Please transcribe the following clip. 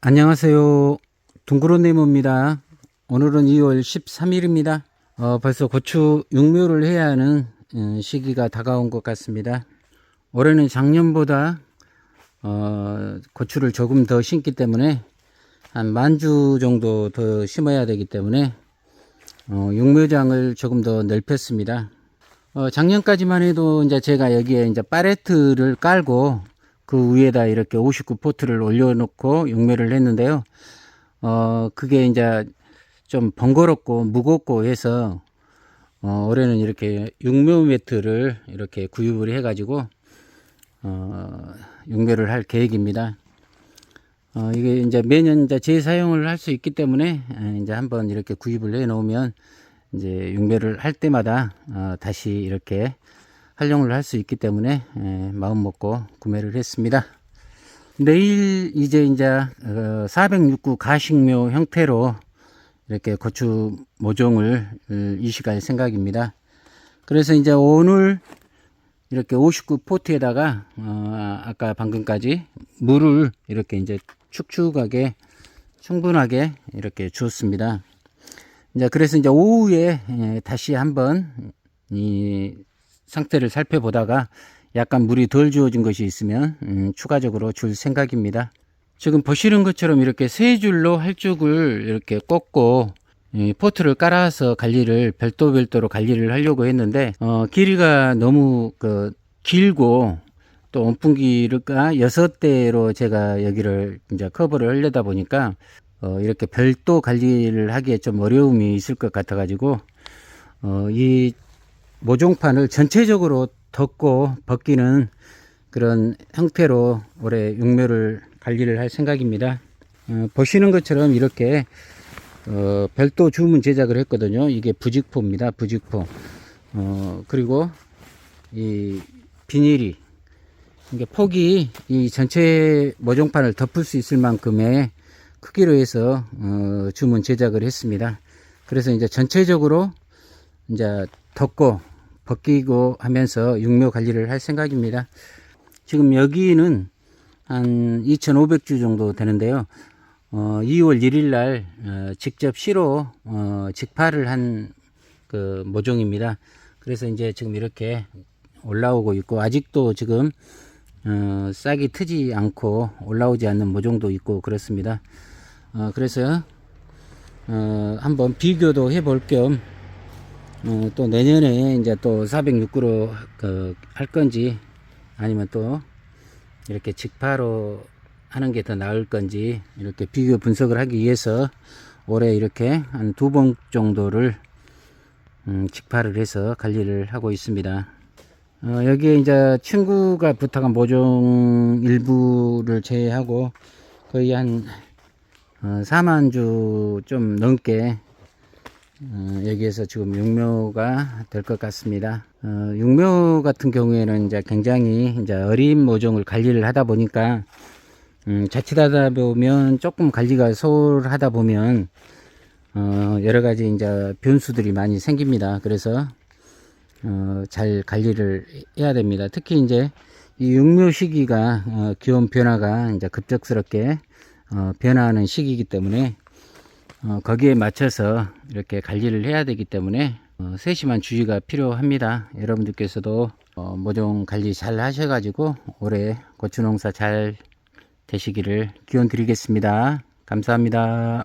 안녕하세요. 둥그런 네모입니다. 오늘은 2월 13일입니다. 어, 벌써 고추 육묘를 해야 하는 음, 시기가 다가온 것 같습니다. 올해는 작년보다 어, 고추를 조금 더 심기 때문에 한 만 주 정도 더 심어야 되기 때문에 어, 육묘장을 조금 더 넓혔습니다. 어, 작년까지만 해도 이제 제가 여기에 이제 파레트를 깔고 그 위에다 이렇게 59포트를 올려놓고 육매를 했는데요. 어, 그게 이제 좀 번거롭고 무겁고 해서 어, 올해는 이렇게 육묘 매트를 이렇게 구입을 해가지고 어, 육묘를 할 계획입니다. 어, 이게 이제 매년 이제 재사용을 할 수 있기 때문에 에, 이제 한번 이렇게 구입을 해 놓으면 이제 육묘를 할 때마다 어, 다시 이렇게 활용을 할 수 있기 때문에 에, 마음 먹고 구매를 했습니다. 내일 이제 이제 어, 406구 가식묘 형태로 이렇게 고추 모종을 어, 이식할 생각입니다. 그래서 이제 오늘 이렇게 59 포트에다가 어, 아까 방금까지 물을 이렇게 이제 축축하게 충분하게 이렇게 주었습니다. 이제 그래서 이제 오후에 예, 다시 한번 이 상태를 살펴보다가 약간 물이 덜 주어진 것이 있으면 음, 추가적으로 줄 생각입니다. 지금 보시는 것처럼 이렇게 세 줄로 활쭉을 이렇게 꽂고 이 포트를 깔아서 관리를 별도 별도로 관리를 하려고 했는데 어, 길이가 너무 그 길고 또 온풍기가 여섯 대로 제가 여기를 이제 커버를 하려다 보니까 어, 이렇게 별도 관리를 하기에 좀 어려움이 있을 것 같아 가지고 어, 이 모종판을 전체적으로 덮고 벗기는 그런 형태로 올해 육묘를 관리를 할 생각입니다. 어, 보시는 것처럼 이렇게 어, 별도 주문 제작을 했거든요. 이게 부직포입니다. 부직포. 어, 그리고 이 비닐이 이게 폭이 이 전체 모종판을 덮을 수 있을 만큼의 크기로 해서 어, 주문 제작을 했습니다. 그래서 이제 전체적으로 이제 덮고 벗기고 하면서 육묘 관리를 할 생각입니다. 지금 여기는 한 2,500주 정도 되는데요. 어, 2월 1일 날 어, 직접 시로 어, 직파를 한 그 모종입니다. 그래서 이제 지금 이렇게 올라오고 있고 아직도 지금 어, 싹이 트지 않고 올라오지 않는 모종도 있고 그렇습니다. 어, 그래서 어, 한번 비교도 해볼 겸 어, 또 내년에 이제 또 406구로 그, 할 건지 아니면 또 이렇게 직파로 하는 게 더 나을 건지 이렇게 비교 분석을 하기 위해서 올해 이렇게 한 두 번 정도를 음, 직파를 해서 관리를 하고 있습니다. 어, 여기에 이제 친구가 부탁한 모종 일부를 제외하고 거의 한 어, 4만 주 좀 넘게 어, 여기에서 지금 육묘가 될 것 같습니다. 어, 육묘 같은 경우에는 이제 굉장히 이제 어린 모종을 관리를 하다 보니까 음, 자칫하다 보면 조금 관리가 소홀하다 보면 어, 여러 가지 이제 변수들이 많이 생깁니다. 그래서 어, 잘 관리를 해야 됩니다. 특히 이제 이 육묘 시기가 어, 기온 변화가 이제 급작스럽게 어, 변화하는 시기이기 때문에 어, 거기에 맞춰서 이렇게 관리를 해야 되기 때문에 어, 세심한 주의가 필요합니다. 여러분들께서도 어, 모종 관리 잘 하셔가지고 올해 고추 농사 잘 되시기를 기원 드리겠습니다. 감사합니다.